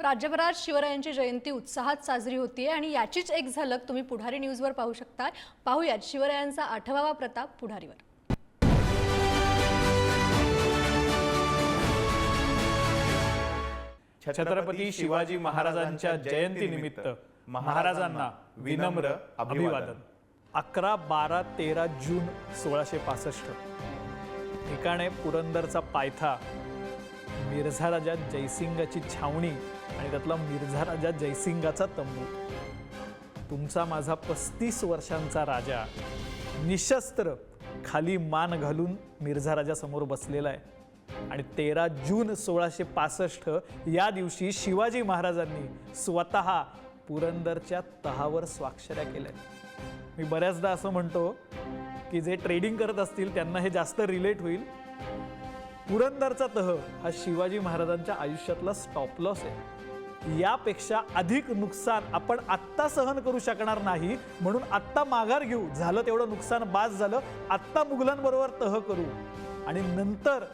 राज्यभरात शिवरायांची जयंती उत्साहात साजरी होतीये आणि याचीच एक झलक तुम्ही पुढारी न्यूजवर पाहू शकता पाहूयात शिवरायांचा आठवावा प्रताप पुढारीवर. छत्रपती शिवाजी महाराजांच्या जयंतीनिमित्त महाराजांना विनम्र अभिवादन. अकरा बारा तेरा जून सोळाशे पासष्ट. ठिकाणे पुरंदरचा पायथा. मिर्झा राजा जयसिंगाची छावणी. आणि त्यातला मिर्झा राजा जयसिंगाचा तंबू. तुमचा माझा पस्तीस वर्षांचा राजा. निशस्त्र खाली मान घालून मिर्झा राजा समोर बसलेला आहे. आणि तेरा जून सोळाशे पासष्ट या दिवशी शिवाजी महाराजांनी स्वतः पुरंदरच्या तहावर स्वाक्षऱ्या केल्या. मी बऱ्याचदा असं म्हणतो की जे ट्रेडिंग करत असतील त्यांना हे जास्त रिलेट होईल. पुरंदरचा तह हा शिवाजी महाराजांच्या आयुष्यातला स्टॉप लॉस आहे. यापेक्षा अधिक नुकसान आपण आत्ता सहन करू शकणार नाही म्हणून आत्ता माघार घेऊ. झालं तेवढं नुकसान बाज झालं आत्ता मुघलांबरोबर तह करू. आणि नंतर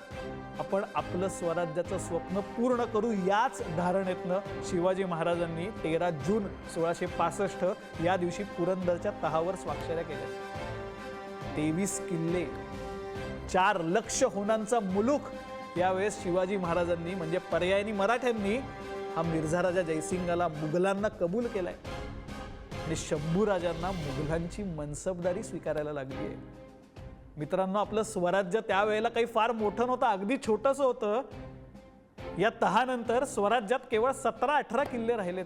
आपण आपलं स्वराज्याचं स्वप्न पूर्ण करू याच धारणेतनं शिवाजी महाराजांनी तेरा जून सोळाशे पासष्ट या दिवशी पुरंदरच्या तहावर स्वाक्षऱ्या केल्या. तेवीस किल्ले चार लक्ष होणांचा मुलूक यावेळेस शिवाजी महाराजांनी म्हणजे पर्यायी मराठ्यांनी हा मिर्झा राजा जयसिंगाला मुघलांना कबूल केलाय. आणि शंभू राजांना मुघलांची मनसबदारी स्वीकारायला लागली आहे मित्रांनो आपलं स्वराज्य त्यावेळेला काही फार मोठं नव्हतं अगदी छोटंसं होतं. या तहानंतर स्वराज्यात केवळ सतरा अठरा किल्ले राहिलेत.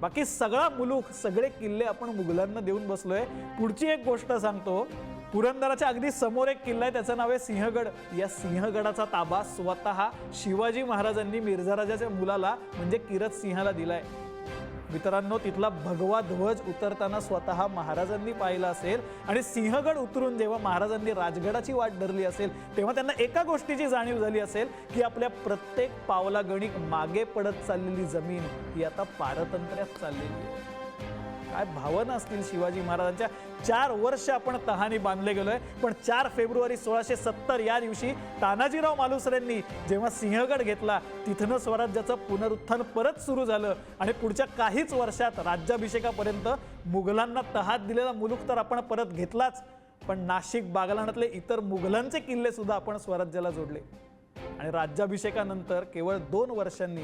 बाकी सगळा मुलूक सगळे किल्ले आपण मुघलांना देऊन बसलोय. पुढची एक गोष्ट सांगतो. पुरंदराच्या अगदी समोर एक किल्ला आहे त्याचं नाव आहे सिंहगड. या सिंहगडाचा ताबा स्वतः शिवाजी महाराजांनी मिर्झा राजाच्या मुलाला म्हणजे किरत सिंहाला दिलाय. मित्रांनो तिथला भगवा ध्वज उतरताना स्वतः महाराजांनी पाहिला असेल आणि सिंहगड उतरून जेव्हा महाराजांनी राजगडाची वाट धरली असेल तेव्हा त्यांना एका गोष्टीची जाणीव झाली असेल की आपल्या प्रत्येक पावलागणिक मागे पडत चाललेली जमीन ही आता पारतंत्र्यात चाललेली आहे. काय भावना असतील शिवाजी महाराजांच्या? चार वर्ष आपण तहानी बांधले गेलोय. पण चार फेब्रुवारी सोळाशे सत्तर या दिवशी तानाजीराव मालुसरेंनी जेव्हा सिंहगड घेतला तिथनं स्वराज्याचं पुनरुत्थान परत सुरू झालं. आणि पुढच्या काहीच वर्षात राज्याभिषेकापर्यंत मुघलांना तहात दिलेला मुलूक तर आपण परत घेतलाच. पण नाशिक बागलाणातले इतर मुघलांचे किल्ले सुद्धा आपण स्वराज्याला जोडले. आणि राज्याभिषेकानंतर केवळ दोन वर्षांनी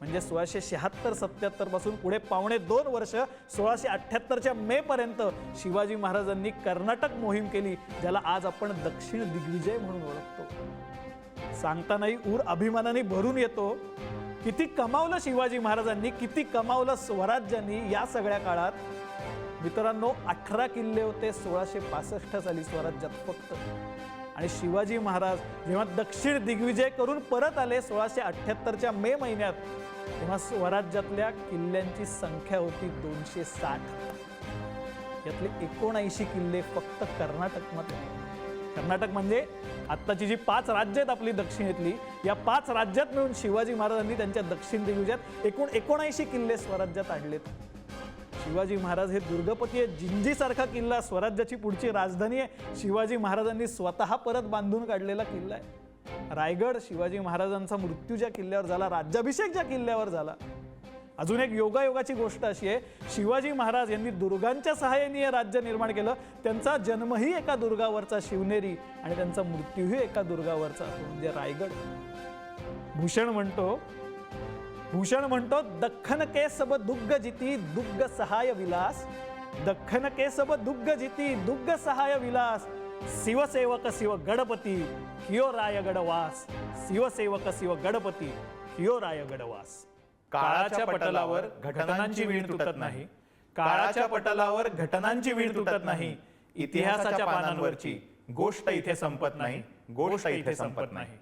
म्हणजे सोळाशे शहात्तर सत्याहत्तरपासून पुढे पावणे दोन वर्ष सोळाशे अठ्ठ्याहत्तरच्या मे पर्यंत शिवाजी महाराजांनी कर्नाटक मोहीम केली ज्याला आज आपण दक्षिण दिग्विजय म्हणून ओळखतो. सांगतानाही ऊर अभिमानाने भरून येतो किती कमावलं शिवाजी महाराजांनी किती कमावलं स्वराज्यांनी या सगळ्या काळात. मित्रांनो अठरा किल्ले होते सोळाशे पासष्ट साली स्वराज्यात फक्त. आणि शिवाजी महाराज जेव्हा दक्षिण दिग्विजय करून परत आले सोळाशे अठ्ठ्याहत्तरच्या मे महिन्यात तेव्हा स्वराज्यातल्या किल्ल्यांची संख्या होती दोनशे साठ. यातले एकोणऐंशी किल्ले फक्त कर्नाटकमध्ये कर्नाटक म्हणजे आत्ताची जी पाच राज्य आहेत आपली दक्षिणेतली या पाच राज्यात मिळून शिवाजी महाराजांनी त्यांच्या दक्षिण दिग्विजयात एकूण एकोणऐंशी किल्ले स्वराज्यात आणलेत. शिवाजी महाराज हे दुर्गपती आहे जिंजीसारखा किल्ला स्वराज्याची पुढची राजधानी आहे. शिवाजी महाराजांनी स्वतः परत बांधून काढलेला किल्ला आहे. रायगड शिवाजी महाराजांचा मृत्यू ज्या किल्ल्यावर झाला राज्याभिषेक ज्या किल्ल्यावर झाला. अजून एक योगायोगाची गोष्ट अशी आहे शिवाजी महाराज यांनी दुर्गांच्या सहाय्याने हे राज्य निर्माण केलं. त्यांचा जन्मही एका दुर्गावरचा शिवनेरी आणि त्यांचा मृत्यूही एका दुर्गावरचा तो म्हणजे रायगड. भूषण म्हणतो भूषण म्हणतो दख्खन के सब दुग्ग जिती दुग्ग सहाय विलास. दख्खन के सब दुग्ग जिती दुग्ग सहाय विलास. शिवसेवक शिव गणपती हियो राय गडवास. शिवसेवक शिव गणपती हियो राय गडवास. काळाच्या पटलावर घटनांची वीण तुटत नाही. काळाच्या पटलावर घटनांची वीण तुटत नाही. इतिहासाच्या पानांवरची गोष्ट इथे संपत नाही. गोष्ट इथे संपत नाही.